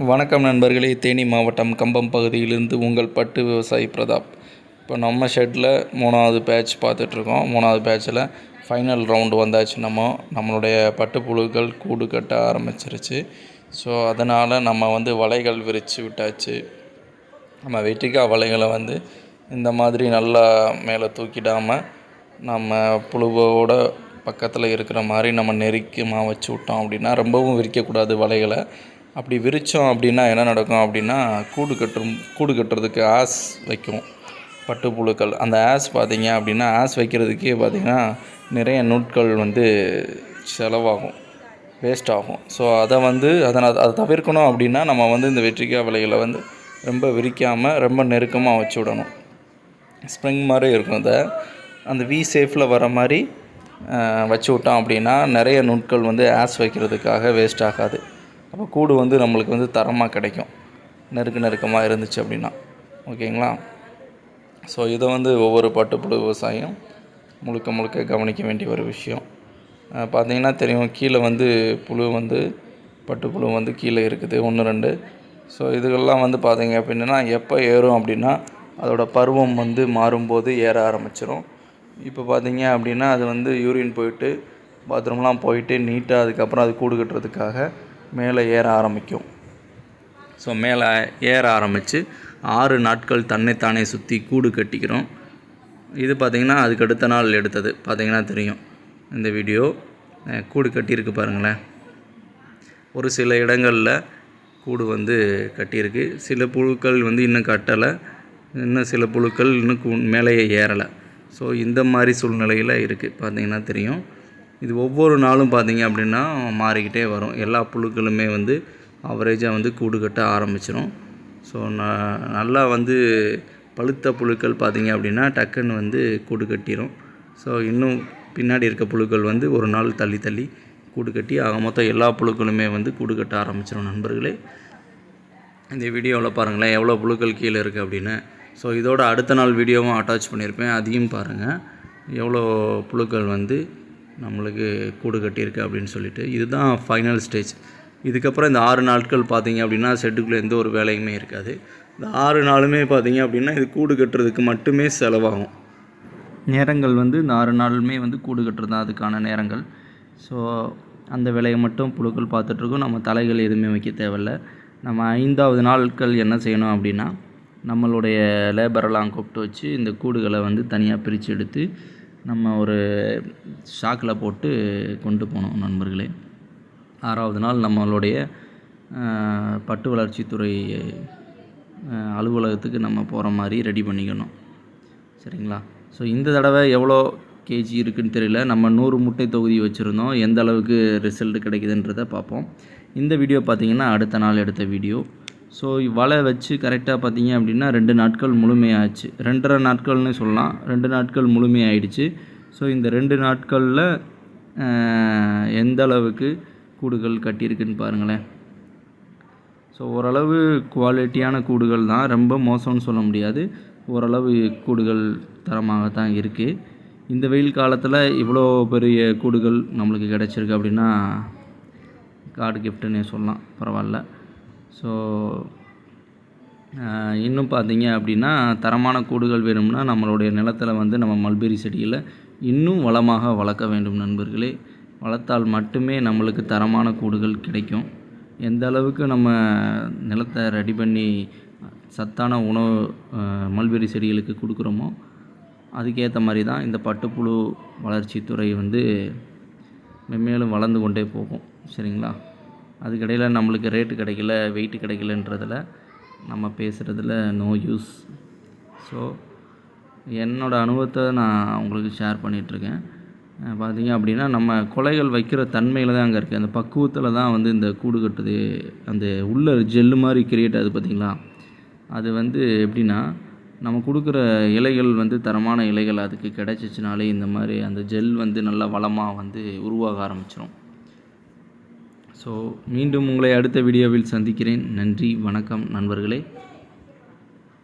வணக்கம் நண்பர்களே. தேனி மாவட்டம் கம்பம் பகுதியிலிருந்து உங்கள் பட்டு விவசாயி பிரதாப். இப்போ நம்ம ஷெட்டில் மூணாவது பேட்ச் பார்த்துட்ருக்கோம். மூணாவது பேட்ச்சில் ஃபைனல் ரவுண்டு வந்தாச்சு நம்ம. நம்மளுடைய பட்டுப்புழுக்கள் கூடு கட்ட ஆரம்பிச்சிருச்சு. ஸோ அதனால் நம்ம வந்து வலைகள் விரித்து விட்டாச்சு. நம்ம வெட்டிக்கா வலைகளை வந்து இந்த மாதிரி நல்லா மேலே தூக்கிடாமல் நம்ம புழுவோட பக்கத்தில் இருக்கிற மாதிரி நம்ம நெருக்கமாக வச்சு விட்டோம் அப்படின்னா ரொம்பவும் விரிக்கக்கூடாது வலைகளை. அப்படி விரித்தோம் அப்படின்னா என்ன நடக்கும் அப்படின்னா கூடு கட்டும் கூடு கட்டுறதுக்கு ஆஸ் வைக்கும். பட்டுப்புழுக்கள் அந்த ஆஸ் பார்த்திங்க அப்படின்னா ஆஸ் வைக்கிறதுக்கே பார்த்திங்கன்னா நிறைய நூட்கள் வந்து செலவாகும். வேஸ்ட் ஆகும். ஸோ அதை வந்து அதை அதை தவிர்க்கணும் அப்படின்னா நம்ம வந்து இந்த வெற்றிக்காய் விலைகளை வந்து ரொம்ப விரிக்காமல் ரொம்ப நெருக்கமாக வச்சு விடணும் ஸ்ப்ரிங் மாதிரி இருக்கும் அதை. அந்த வி சேஃபில் வர மாதிரி வச்சு விட்டோம் அப்படின்னா நிறைய நுட்கள் வந்து ஆஸ் வைக்கிறதுக்காக வேஸ்ட் ஆகாது. அப்போ கூடு வந்து நம்மளுக்கு வந்து தரமாக கிடைக்கும். நெருக்க நெருக்கமாக இருந்துச்சு அப்படின்னா. ஓகேங்களா? ஸோ இதை வந்து ஒவ்வொரு பட்டுப்புழு விவசாயம் முழுக்க முழுக்க கவனிக்க வேண்டிய ஒரு விஷயம். பார்த்திங்கன்னா பார்த்தீங்கன்னா தெரியும் கீழே வந்து புழு வந்து பட்டுப்புழு வந்து கீழே இருக்குது. ஒன்று ரெண்டு. ஸோ இதுகள்லாம் வந்து பார்த்தீங்க அப்படின்னா எப்போ ஏறும் அப்படின்னா அதோடய பருவம் வந்து மாறும்போது ஏற ஆரம்பிச்சிடும் இப்போ பார்த்தீங்க அப்படின்னா அது வந்து யூரின் போயிட்டு பாத்ரூம்லாம் போயிட்டு நீட்டாக அதுக்கப்புறம் அது கூடு கட்டுறதுக்காக மேலே ஏற ஆரம்பிக்கும். ஸோ மேலே ஏற ஆரம்பித்து ஆறு நாட்கள் தன்னைத்தானே சுற்றி கூடு கட்டிக்கிறோம். இது பார்த்திங்கன்னா அதுக்கு அடுத்த நாள் எடுத்தது. பார்த்திங்கன்னா தெரியும் இந்த வீடியோ. கூடு கட்டியிருக்கு பாருங்களேன். ஒரு சில இடங்களில் கூடு வந்து கட்டியிருக்கு. சில புழுக்கள் வந்து இன்னும் கட்டலை. இன்னும் சில புழுக்கள் இன்னும் கூ மேலேயே ஏறலை. ஸோ இந்த மாதிரி சூழ்நிலையில் இருக்குது பார்த்திங்கன்னா தெரியும். இது ஒவ்வொரு நாளும் பார்த்தீங்க அப்படின்னா மாறிக்கிட்டே வரும். எல்லா புழுக்களுமே வந்து அவரேஜாக வந்து கூடு கட்ட ஆரம்பிச்சிடும் ஸோ ந நல்லா வந்து பழுத்த புழுக்கள் பார்த்திங்க அப்படின்னா டக்குன்னு வந்து கூடு கட்டிடும் ஸோ இன்னும் பின்னாடி இருக்க புழுக்கள் வந்து ஒரு நாள் தள்ளி தள்ளி கூடு கட்டி ஆக மொத்தம் எல்லா புழுக்களுமே வந்து கூடு கட்ட ஆரம்பிச்சிடும் நண்பர்களே. இந்த வீடியோவில் பாருங்களேன் எவ்வளோ புழுக்கள் கீழே இருக்குது அப்படின்னு. ஸோ இதோட அடுத்த நாள் வீடியோவும் அட்டாச் பண்ணியிருப்பேன். அதையும் பாருங்கள் எவ்வளோ புழுக்கள் வந்து நம்மளுக்கு கூடு கட்டியிருக்கு அப்படின்னு சொல்லிட்டு இதுதான் ஃபைனல் ஸ்டேஜ் இதுக்கப்புறம் இந்த ஆறு நாட்கள் பார்த்தீங்க அப்படின்னா ஷெட்டுக்குள்ளே எந்த ஒரு வேலையுமே இருக்காது. இந்த ஆறு நாளுமே பார்த்தீங்க அப்படின்னா இது கூடு கட்டுறதுக்கு மட்டுமே செலவாகும். நேரங்கள் வந்து இந்த ஆறு நாளுமே வந்து கூடு கட்டுறது தான் அதுக்கான நேரங்கள். ஸோ அந்த வேலையை மட்டும் புழுக்கள் பார்த்துட்ருக்கோம். நம்ம தலைகள் எதுவுமே வைக்க தேவையில்ல. நம்ம ஐந்தாவது நாட்கள் என்ன செய்யணும் அப்படின்னா நம்மளுடைய லேபரெல்லாம் கூப்பிட்டு வச்சு இந்த கூடுகளை வந்து தனியாக பிரித்து எடுத்து நம்ம ஒரு ஷாக்கில் போட்டு கொண்டு போனோம் நண்பர்களே. ஆறாவது நாள் நம்மளுடைய பட்டு வளர்ச்சித்துறை அலுவலகத்துக்கு நம்ம போகிற மாதிரி ரெடி பண்ணிக்கணும். சரிங்களா? ஸோ இந்த தடவை எவ்வளோ கேஜி இருக்குன்னு தெரியல. நம்ம நூறு முட்டை தொகுதி வச்சுருந்தோம். எந்த அளவுக்கு ரிசல்ட் கிடைக்குதுன்றதை பார்ப்போம். இந்த வீடியோ பார்த்தீங்கன்னா அடுத்த நாள் எடுத்த வீடியோ. ஸோ வலை வச்சு கரெக்டாக பார்த்தீங்க அப்படின்னா ரெண்டு நாட்கள் முழுமையாச்சு. ரெண்டரை நாட்கள்னு சொல்லலாம். ரெண்டு நாட்கள் முழுமையாயிடுச்சு. ஸோ இந்த ரெண்டு நாட்களில் எந்த அளவுக்கு கூடுகள் கட்டியிருக்குன்னு பாருங்களேன். ஸோ ஓரளவு குவாலிட்டியான கூடுகள் தான். ரொம்ப மோசம்னு சொல்ல முடியாது. ஓரளவு கூடுகள் தரமாக தான் இருக்குது இந்த வெயில் காலத்தில் இவ்வளோ பெரிய கூடுகள் நம்மளுக்கு கிடச்சிருக்கு அப்படின்னா கார்டு கிஃப்ட்டுன்னே சொல்லலாம். பரவாயில்ல. ஸோ இன்னும் பார்த்தீங்க அப்படின்னா தரமான கூடுகள் வேணும்னா நம்மளுடைய நிலத்தில் வந்து நம்ம மல்பெரி செடிகளை இன்னும் வளமாக வளர்க்க வேண்டும் நண்பர்களே. வளர்த்தால் மட்டுமே நம்மளுக்கு தரமான கூடுகள் கிடைக்கும். எந்த அளவுக்கு நம்ம நிலத்தை ரெடி பண்ணி சத்தான உணவு மல்பெரி செடிகளுக்கு கொடுக்குறோமோ அதுக்கேற்ற மாதிரி தான் இந்த பட்டுப்புழு வளர்ச்சித்துறை வந்து மென்மேலும் வளர்ந்து கொண்டே போகும். சரிங்களா? அதுக்கிடையில் நம்மளுக்கு ரேட்டு கிடைக்கல வெயிட் கிடைக்கலன்றதில் நம்ம பேசுகிறதுல நோ யூஸ் ஸோ என்னோடய அனுபவத்தை நான் உங்களுக்கு ஷேர் பண்ணிகிட்ருக்கேன் பார்த்தீங்க அப்படின்னா நம்ம கொலைகள் வைக்கிற தன்மையில் தான் அங்கே இருக்குது அந்த பக்குவத்தில் தான் வந்து இந்த கூடு கட்டுது. அந்த உள்ள ஜெல்லு மாதிரி கிரியேட் ஆகுது பார்த்தீங்களா அது வந்து எப்படின்னா நம்ம கொடுக்குற இலைகள் வந்து தரமான இலைகள் அதுக்கு கிடைச்சிச்சினாலே இந்த மாதிரி அந்த ஜெல் வந்து நல்லா வளமாக வந்து உருவாக ஆரம்பிச்சிடும் ஸோ மீண்டும் உங்களை அடுத்த வீடியோவில் சந்திக்கிறேன். நன்றி வணக்கம் நண்பர்களே.